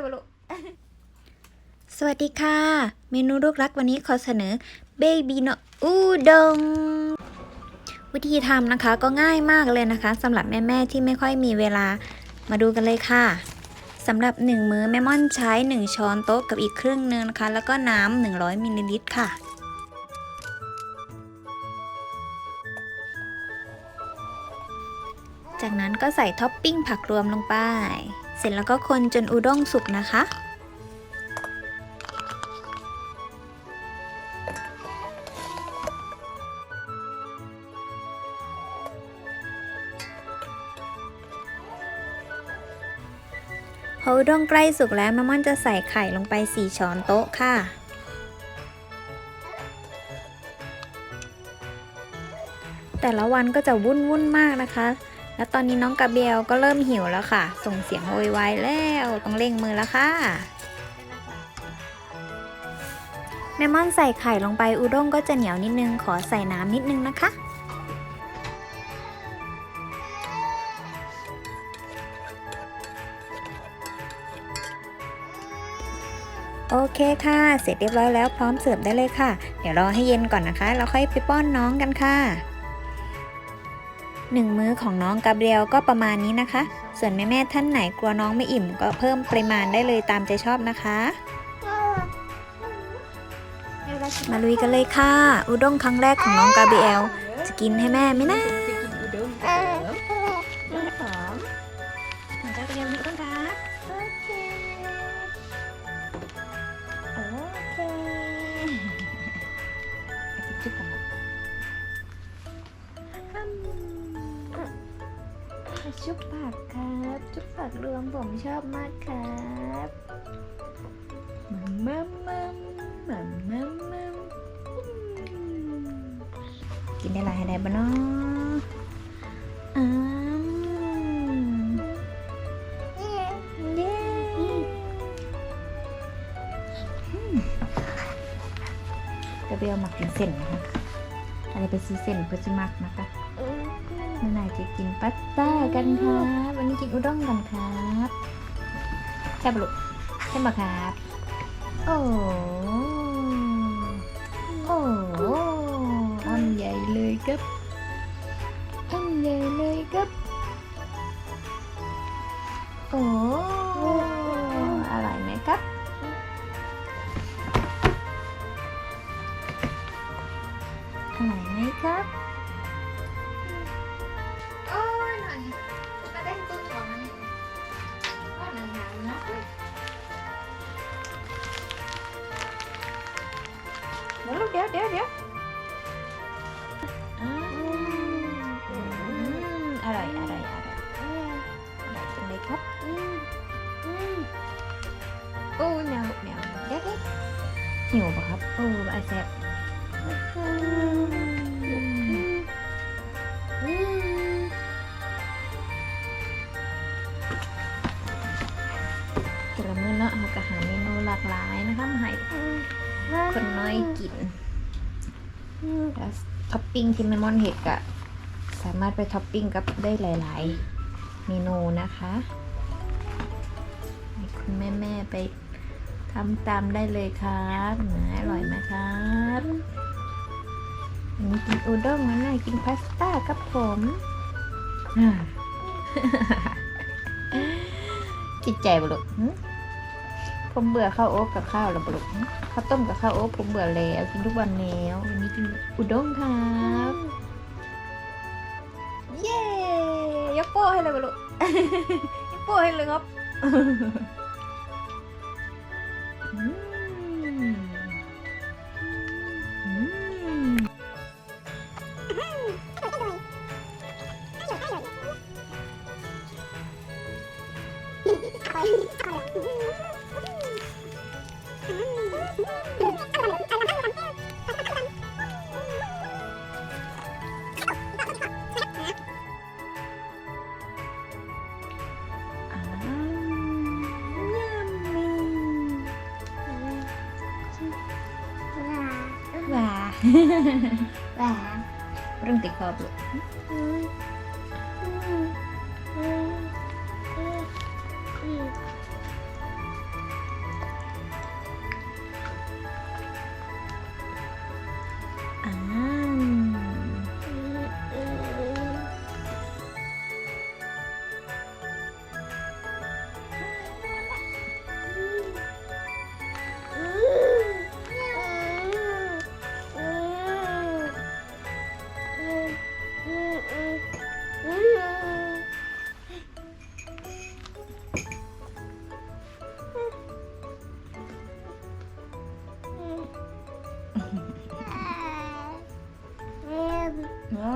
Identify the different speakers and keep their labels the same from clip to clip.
Speaker 1: เลยบ่ลูก
Speaker 2: สวัสดีค่ะ เมนูลูกรักวันนี้ขอเสนอเบบีโนอูดงวิธีทำนะคะก็ง่ายมากเลยนะคะสำหรับแม่ๆที่ไม่ค่อยมีเวลามาดูกันเลยค่ะสำหรับ 1 มื้อแม่ม่อนใช้ 1 ช้อนโต๊ะกับอีกครึ่งนึงนะคะ แล้วก็น้ำ100มิลลิลิตรค่ะจากนั้นก็ใส่ท็อปปิ้งผักรวมลงไป เสร็จแล้วก็คนจนอุด้งสุกนะคะ พออุด้งใกล้สุกแล้วแม่ม่อนจะใส่ไข่ลงไป 4 ช้อนโต๊ะค่ะแต่ละวันก็จะวุ่นวุ่นมากนะคะ แล้วตอนนี้น้องกาเบลก็เริ่มหิวแล้วค่ะ ส่งเสียงโวยวายแล้วต้องเร่งมือแล้วค่ะแม่ม่อนใส่ไข่ลงไปอุด้งก็จะเหนียวนิดนึงขอใส่น้ำนิดนึงนะคะโอเคค่ะ เสร็จเรียบร้อยแล้วพร้อมเสิร์ฟได้เลยค่ะ เดี๋ยวรอให้เย็นก่อนนะคะแล้วค่อยไปป้อนน้องกันค่ะ หนึ่งมื้อของน้องกาเบรียลก็ประมาณนี้นะคะ ส่วนแม่แม่ท่านไหนกลัวน้องไม่อิ่มก็เพิ่มปริมาณได้เลยตามใจชอบนะคะ มาลุยกันเลยค่ะ อุด้งครั้งแรกของน้องกาเบรียลจะกินให้แม่ไหมนะ
Speaker 1: ชุบผักครับชุบผักรวมผมชอบมากครับมัมมัมมัมมัมมัม
Speaker 2: กินได้หลายได้บ้านาะอืมเย้กระเบียวหมักกินเส้นนะคะอะไรไปซื้อเส้นเพื่อจะมักนะคะ เมื่อไหร่จะกินพาสต้ากันครับ วันนี้กินอุด้งกันครับใช่ปะลูกใช่ปะครับ โอ้โอ้อันใหญ่เลยครับอันใหญ่เลยครับโอ้
Speaker 1: เดี๋ยวเดี๋ยว
Speaker 2: อร่อยอร่อยอร่อยอร่อยจังเลยครับ
Speaker 1: โอ้ยแมวแมวเดี๋ยวเดี๋ยว
Speaker 2: หิวปะครับโอ้ไอแซ่บแต่ละมือเนาะเราก็หาเมนูหลากหลายนะคะให้คนน้อยกิน แล้วท็อปปิ้งที่แมมอนเห็ดกะสามารถไปท็อปปิ้งกับได้หลาย ๆ เมนูนะคะให้คุณแม่ ๆ ไปทำตามได้เลยครับนะอร่อยไหมครับอันนี้กินอุด้งนะน่ากินพาสต้าครับผมอ่าจิตใจบุรุษ ผมเบื่อข้าวโอ๊กกับข้าวแล้วบุรุษข้าวต้มกับข้าวโอ๊กผมเบื่อแล้วกินทุกวันแล้ววันนี้กินอุด้งครับ
Speaker 1: เย้ยกโป้ให้เลยบลูกยกโป้ให้เลยครับ
Speaker 2: ว้าว้าเรื่องติดคอบลูก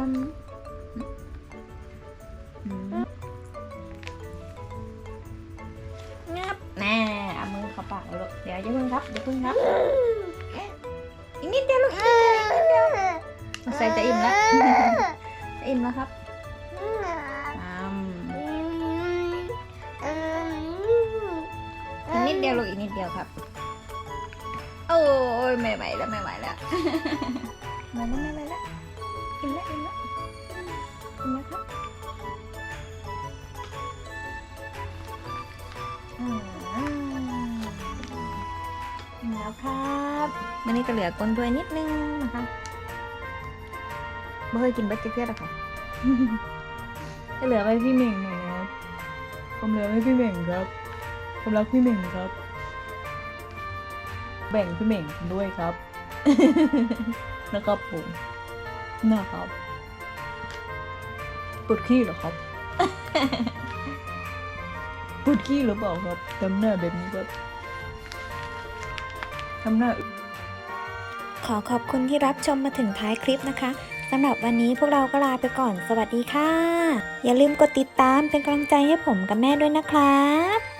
Speaker 2: มงับแน่เอามือเข้าปากเลยลูกเดี๋ยวอย่าเพิ่งครับอย่าเพิ่งครับอีกนิดเดียวลูกอีกนิดเดียวอีกนิดเดียวสงสัยจะอิ่มแล้วจะอิ่มแล้วครับอืมอีกนิดเดียวลูกอีกนิดเดียวครับ โอ้ยไม่ไหวแล้วไม่ไหวแล้วไม่ไหวแล้วไม่ไหวแล้ว อิ่มแล้วอิ่มแล้วอิ่มแล้วครับอิ่มแล้วครับวันนี้ก็เหลือก้นด้วยนิดนึงนะคะไม่เคยกินบัตเตอร์เกลือหรอกค่ะจะเหลือไว้พี่เหม่งหน่อยนะครับผมเหลือไว้พี่เหม่งครับผมรักพี่เหม่งครับ แบ่งพี่เหม่งด้วยครับ นะครับผม นะครับปวดขี้เหรอครับปวดขี้หรือเปล่าครับทำหน้าแบบนี้ครับทำหน้า
Speaker 3: ขอขอบคุณที่รับชมมาถึงท้ายคลิปนะคะสำหรับวันนี้พวกเราก็ลาไปก่อน สวัสดีค่ะ อย่าลืมกดติดตามเป็นกำลังใจให้ผมกับแม่ด้วยนะครับ